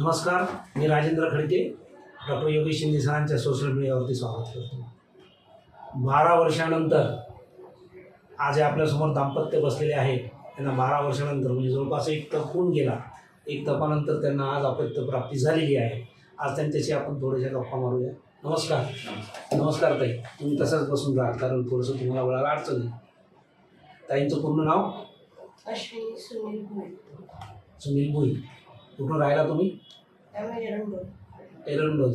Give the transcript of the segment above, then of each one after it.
नमस्कार मी राजेंद्र खडके डॉक्टर योगेश शिंदे सरांच्या सोशल मीडियावरती स्वागत करतो. बारा वर्षानंतर आज हे आपल्यासमोर दाम्पत्य बसलेले आहेत. त्यांना बारा वर्षानंतर म्हणजे जवळपास एक तप होऊन गेला. एक तपानंतर त्यांना आज अपत्य प्राप्ती झालेली आहे. आज त्यांच्याशी आपण थोड्याशा गप्पा मारूया. नमस्कार. नमस्कार. ताई. तुम्ही तसंच बसून राहा कारण थोडंसं तुम्हाला वळायला अडचण आहे. ताईंचं पूर्ण नाव? अश्विनी सुनील भोई सुनील भुई कुठून राहिला तुम्ही? एरंडोल.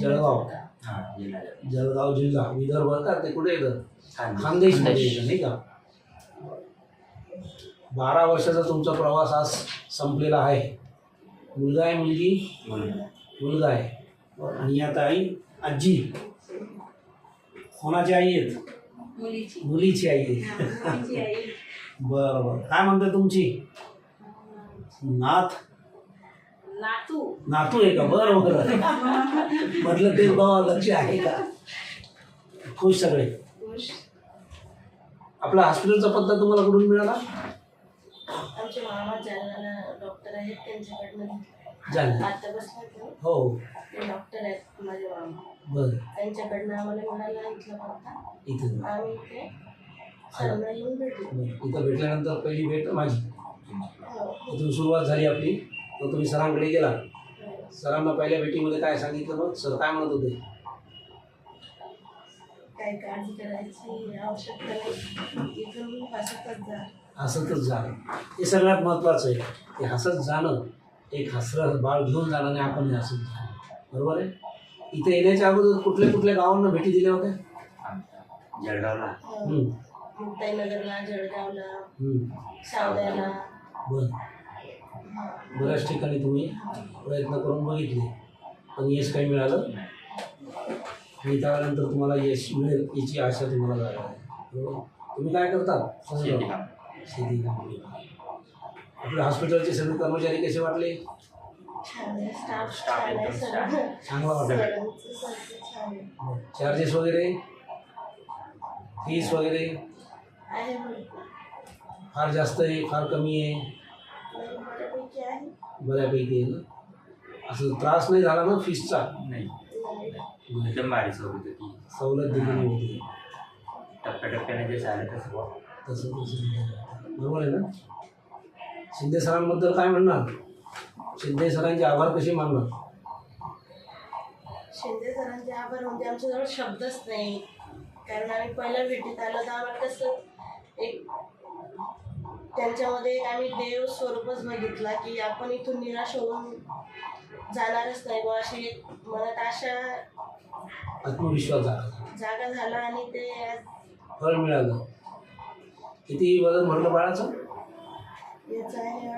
जळगाव. हां जळगाव जिल्हा. विदर्भ का ते कुठे येतं? खानदेश. नाही का? बारा वर्षाचा तुमचा प्रवास आज संपलेला आहे. मुलगा आहे मुलगी? मुलगा. आहे. आणि आता आई? आजी. कोणाची आई आहेत? मुलीची. मुलीची आई आहे. बरं बरं. काय म्हणते तुमची? नात नातू. नातू आहे का? बरं बरं म्हटलं ते बाबा लक्ष आहे का? खुश सगळे. आपला हॉस्पिटलचा पत्ता तुम्हाला कुठून मिळाला? आमचे मामा जालना डॉक्टर आहेत त्यांच्याकडनं. जालना. आता बसले हो. डॉक्टर आहेत माझे मामा. बरं. त्यांच्याकडनं आम्हाला मिळाला इथला पत्ता. इथं. आम्ही इथे सर्वांना येऊन भेटलो. बरं. इथं भेटल्यानंतर पहिली भेट माझी. हो. इथून सुरुवात झाली आपली. तर तुम्ही सरांकडे गेला. सरांना पहिल्या भेटीमध्ये काय सांगितलं मग? सर काय म्हणत होते? काही काळजी करायची आवश्यकता नाही. इथून हसतच जा. हसतच जाणं हे सगळ्यात महत्त्वाचं आहे. ते हसत जाणं एक हसरं बाळ घेऊन जाणं आणि आपण हसत जाणं बरोबर आहे? इथे येण्याच्या अगोदर कुठल्या कुठल्या गावांना भेटी दिल्या होत्या? जळगावला. मुक्ताईनगरला जळगावला. सावद्याला बरं. बऱ्याच ठिकाणी तुम्ही प्रयत्न करून बघितले. पण यश काही मिळालं आणि त्यानंतर तुम्हाला यश मिळेल याची आशा तुम्हाला बरोबर? तुम्ही काय करता? शेती काम. आपल्या हॉस्पिटलचे सगळे कर्मचारी कसे वाटले? चांगला वाटलं चार्जेस वगैरे? फीस वगैरे? फार जास्त आहे फार कमी आहे? बऱ्यापैकी आहे बऱ्यापैकी आहे ना? असं त्रास नाही झाला ना फीसचा नाही. नाही. एकदम भारी सोबत होती. सवलत दिलेली होती. टप्प्याटप्प्याने जे झालं तसं. तसं तसं बरोबर आहे ना? शिंदे सरांबद्दल काय म्हणणार? शिंदे सरांचे आभार कसे मानणार? शिंदे सरांचे आभार म्हणजे आमच्याजवळ शब्दच नाही. कारण आम्ही पहिल्या भेटीत आलो तर आम्हाला कसं एक त्यांच्यामध्ये आम्ही देव स्वरूपच बघितला की आपण इथून निराश होऊन जाणारच नाही बा अशी एक मनात आशा आत्मविश्वास झाला. जागा झाला आणि ते आज फळ मिळालं. किती वजन म्हटलं बाळाचं? याचं आहे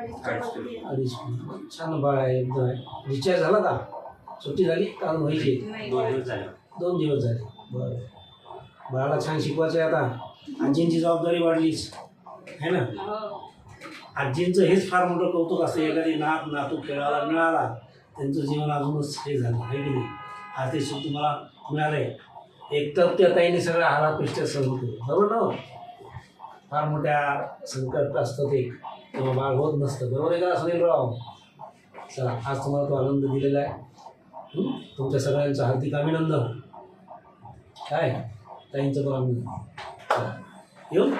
अडीच किलो. छान बाळ आहे एकदम आहे. डिस्चार्ज झाला का? सुट्टी झाली? का अजून व्हायची. दोन दिवस झाले. दोन दिवस झाले. बरं. बाळाला छान शिकवायचं आहे आता. आजींची जबाबदारी वाढलीच. है ना? आजींचं हेच फार मोठं कौतुक असतं एखादी नात नातू खेळायला मिळाला त्यांचं जीवन अजूनच हे झालं आहे की नाही? आर्थिक सुख तुम्हाला मिळालं आहे एक तर त्या ताईने सगळ्या हारापेष्ट सहन केलं. बरोबर ना हो? फार मोठ्या संकट असतं ते. तेव्हा बाळ होत नसतं. बरोबर आहे का सुनीलराव? चला आज तुम्हाला तो आनंद दिलेला आहे. तुमच्या सगळ्यांचं हार्दिक अभिनंदन. काय? ताईंचं पण अभिनंदन. चला येऊ.